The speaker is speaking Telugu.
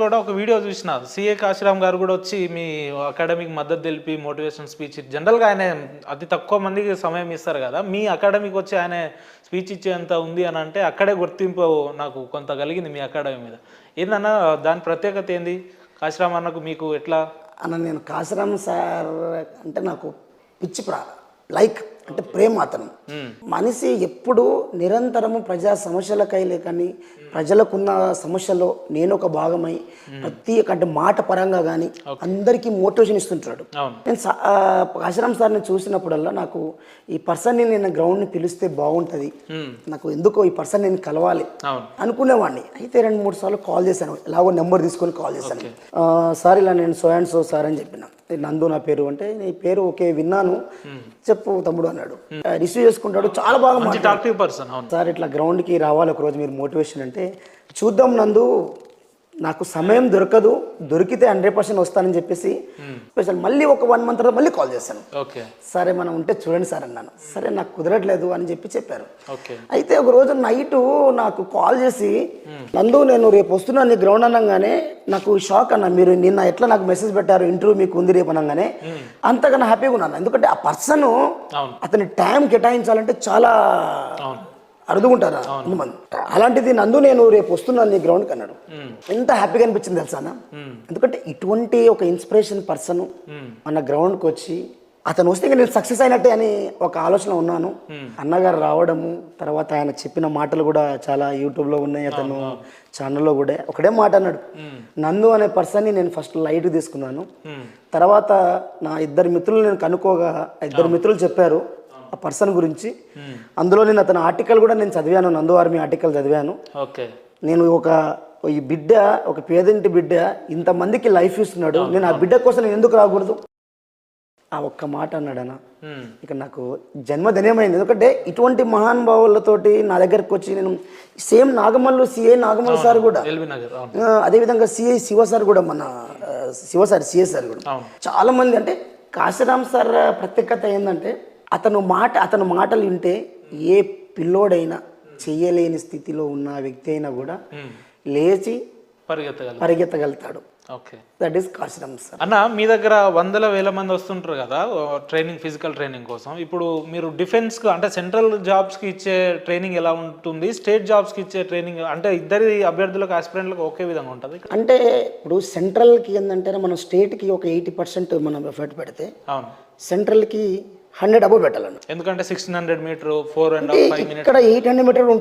కూడా ఒక వీడియో చూసిన. సిఏ కాశీరామ్ గారు కూడా వచ్చి మీ అకాడమిక్ మద్దతు తెలిపి మోటివేషన్ స్పీచ్ జనరల్గా ఆయన అతి తక్కువ మందికి సమయం ఇస్తారు కదా. మీ అకాడమీకి వచ్చి ఆయన స్పీచ్ ఇచ్చేంత ఉంది అని అంటే అక్కడే గుర్తింపు నాకు కొంత కలిగింది మీ అకాడమీ మీద. ఏందన్నా దాని ప్రత్యేకత ఏంది? కాశీరామ్ అన్నకు మీకు ఎట్లా? అన్న నేను కాశీరామ్ సార్ అంటే నాకు పిచ్చి ప్రా లైక్ అంటే ప్రేమ అతను. మనిషి ఎప్పుడు నిరంతరము ప్రజా సమస్యలకై లేకని ప్రజలకున్న సమస్యలో నేను ఒక భాగమై ప్రతి అంటే మాట పరంగా కానీ అందరికీ మోటివేషన్ ఇస్తుంటాడు. నేను సా- ఆ, కాశీరామ్ సార్ని చూసినప్పుడల్లా నాకు ఈ పర్సన్ని నేను గ్రౌండ్ని పిలిస్తే బాగుంటుంది. నాకు ఎందుకో ఈ పర్సన్ నేను కలవాలి అనుకునేవాడిని. అయితే రెండు మూడు సార్లు కాల్ చేశాను. ఎలాగో నెంబర్ తీసుకొని కాల్ చేశాను. సార్ ఇలా నేను సో అండ్ సో సార్ అని చెప్పిన. "ఏ, నందు నా పేరు అంటే నీ పేరు ఓకే విన్నాను. చెప్పు తమ్ముడు అన్నాడు. రిసీవ్ చేసుకుంటాడు. చాలా బాగా సార్ ఇట్లా గ్రౌండ్కి రావాలి. ఒకరోజు మీరు మోటివేషన్ అంటే చూద్దాం నందు నాకు సమయం దొరకదు దొరికితే హండ్రెడ్ పర్సెంట్ వస్తానని చెప్పేసి స్పెషల్ మళ్ళీ ఒక వన్ మంత్ తర్వాత మళ్ళీ కాల్ చేశాను. సరే మనం ఉంటే చూడండి సార్ అన్నాను. సరే నాకు కుదరట్లేదు అని చెప్పి చెప్పారు. అయితే ఒక రోజు నైట్ నాకు కాల్ చేసి నందు నేను రేపు వస్తున్నాను నీ గ్రౌండ్ అనగానే నాకు షాక్ అన్న మీరు నిన్న ఎట్లా నాకు మెసేజ్ పెట్టారు ఇంటర్వ్యూ మీకు ఉంది రేపు అనగానే అంతకన్నా హ్యాపీగా ఉన్నాను. ఎందుకంటే ఆ పర్సన్ అతని టైం కేటాయించాలంటే చాలా అరుదుకుంటారు? కొంతమంది అలాంటిది నందు నేను రేపు వస్తున్నాను నీ గ్రౌండ్కి అన్నాడు. ఎంత హ్యాపీగా అనిపించింది తెలుసా? ఎందుకంటే ఇటువంటి ఒక ఇన్స్పిరేషన్ పర్సన్ మన గ్రౌండ్కి వచ్చి అతను వస్తే ఇంకా నేను సక్సెస్ అయినట్టే అని ఒక ఆలోచన ఉన్నాను. అన్నగారు రావడము తర్వాత ఆయన చెప్పిన మాటలు కూడా చాలా యూట్యూబ్లో ఉన్నాయి అతను ఛానల్లో కూడా. ఒకటే మాట అన్నాడు. నందు అనే పర్సన్ని నేను ఫస్ట్ లైట్ తీసుకున్నాను. తర్వాత నా ఇద్దరు మిత్రులు నేను కనుక్కోగా ఇద్దరు మిత్రులు చెప్పారు. ఆ పర్సన్ గురించి. అందులో నేను అతని ఆర్టికల్ కూడా నేను చదివాను నందు ఆర్మీ ఆర్టికల్ చదివాను. ఓకే. నేను ఒక ఈ బిడ్డ ఒక పేదింటి బిడ్డ ఇంతమందికి లైఫ్ ఇస్తున్నాడు. నేను ఆ బిడ్డ కోసం నేను ఎందుకు రాకూడదు? ఆ ఒక్క మాట అన్నాడనా? మ్మ్. ఇక నాకు జన్మధన్యమైంది ఎందుకంటే ఇటువంటి మహానుభావులతోటి నా దగ్గరకు వచ్చి నేను same Nagamallu CA Nagamallu sir కూడా. అదేవిధంగా సిఐ శివ సార్ కూడా మన శివ సార్ సిఏ సార్ కూడా. చాలా మంది అంటే కాశీరామ్ సార్ ప్రత్యేకత ఏంటంటే అతను మాట అతను మాటలు వింటే ఏ పిల్లోడైనా చెయ్యలేని స్థితిలో ఉన్న వ్యక్తి అయినా కూడా లేచి పరిగెత్తగలరు పరిగెత్తగలుగుతాడు. Okay that is Kashiram sir అన్న మీ దగ్గర వందల వేల మంది వస్తుంటారు కదా ట్రైనింగ్ ఫిజికల్ ట్రైనింగ్ కోసం. ఇప్పుడు మీరు డిఫెన్స్ అంటే సెంట్రల్ జాబ్స్కి ఇచ్చే ట్రైనింగ్ ఎలా ఉంటుంది? స్టేట్ జాబ్స్కి ఇచ్చే ట్రైనింగ్ అంటే ఇద్దరి అభ్యర్థులకు ఆస్పిరెంట్లకు ఒకే విధంగా ఉంటుంది అంటే ఇప్పుడు సెంట్రల్కి ఏంటంటే మనం స్టేట్కి ఒక ఎయిటీ పర్సెంట్ మనం ఎఫర్ట్ పెడితే అవును. సెంట్రల్కి హండ్రెడ్ అబౌవ్ పెట్టాలన్న. ఎందుకంటే sixteen hundred metre four and ఇక్కడ ఎయిట్ హండ్రెడ్ మీటర్ ఉంటుంది.